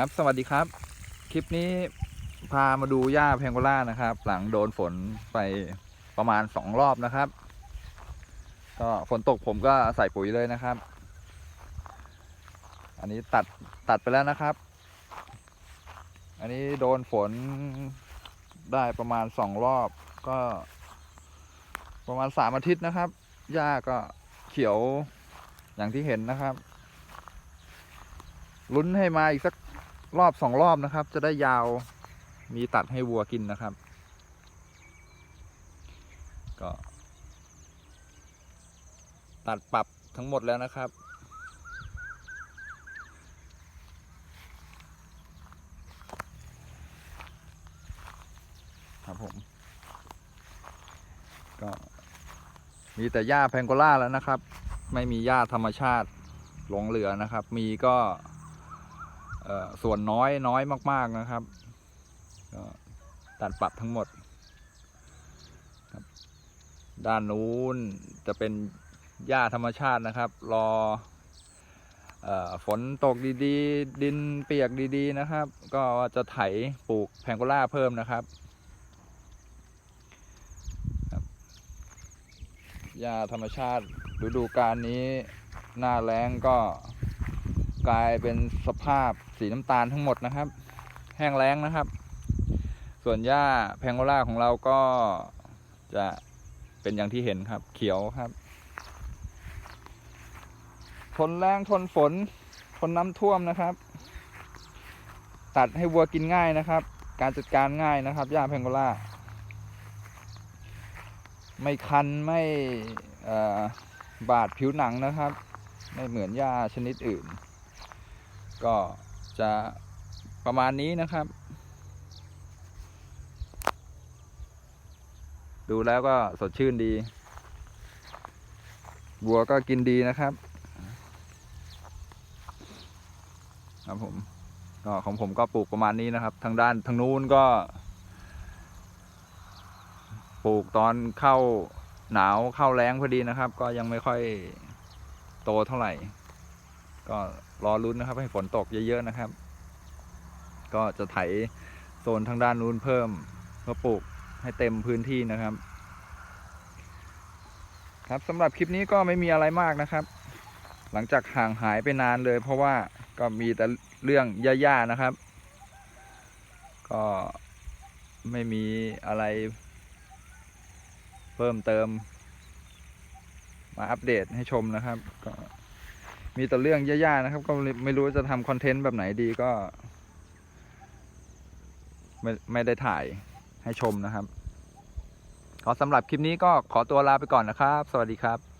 ครับ สวัสดีครับ คลิปนี้พามาดูหญ้าแพงโกล่านะครับ หลังโดนฝนไปประมาณสองรอบนะครับ ก็ฝนตกผมก็ใส่ปุ๋ยเลยนะครับ อันนี้ตัดตัดไปแล้วนะครับ อันนี้โดนฝนได้ประมาณสองรอบก็ ประมาณสามอาทิตย์นะครับหญ้าก็เขียวอย่างที่เห็นนะครับลุ้นให้มาอีกสัก รอบสองรอบนะครับ จะได้ยาวมีตัดให้วัวกินนะครับ ก็ ตัดปรับทั้งหมดแล้วนะครับ ครับผม ก็มีแต่หญ้าแพงโกล่าแล้วนะครับ ไม่มีหญ้าธรรมชาติหลงเหลือนะครับ มีก็ ส่วนน้อยน้อยมาก ๆนะครับตัดปรับทั้งหมด ด้านนู้นจะเป็นหญ้าธรรมชาตินะครับ รออฝนตกดีๆ ดินเปียกดีๆนะครับ ก็จะไถปลูกแพงโกล่าเพิ่มนะครับครับหญ้าธรรมชาติฤดูกาลนี้หน้าแล้งก็ กลายเป็นสภาพสีน้ำตาลทั้งหมดนะครับ แห้งแล้งนะครับ ส่วนหญ้าแพงโกล่าของเราก็จะเป็นอย่างที่เห็นครับ เขียวครับ ทนแรงทนฝน ทนน้ำท่วมนะครับ ตัดให้วัวกินง่ายนะครับ การจัดการง่ายนะครับหญ้าแพงโกล่า ไม่คันไม่บาดผิวหนังนะครับ ไม่เหมือนหญ้าชนิดอื่น ก็จะประมาณนี้นะครับ ดูแล้วก็สดชื่นดี บัวก็กินดีนะครับ ครับผมก็ของผมก็ปลูกประมาณนี้นะครับ ทางด้านทางนู้นก็ ปลูกตอนเข้าหนาวเข้าแรงพอดีนะครับ ก็ยังไม่ค่อยโตเท่าไหร่ ก็ รอรุ้นนะครับ ให้ฝนตกเยอะๆนะครับ ก็จะไถโซนทางด้านนู้นเพิ่มเพื่อปลูกให้เต็มพื้นที่นะครับ ครับสำหรับคลิปนี้ก็ไม่มีอะไรมากนะครับ หลังจากห่างหายไปนานเลย เพราะว่าก็มีแต่เรื่องย่าๆนะครับ ก็ไม่มีอะไร เพิ่มเติมมาอัปเดตให้ชมนะครับก็ มีแต่เรื่องย่าๆนะครับ ก็ไม่รู้จะทำคอนเทนต์แบบไหนดีก็ ไม่ไม่ได้ถ่ายให้ชมนะครับ ขอสำหรับคลิปนี้ก็ขอตัวลาไปก่อนนะครับ สวัสดีครับ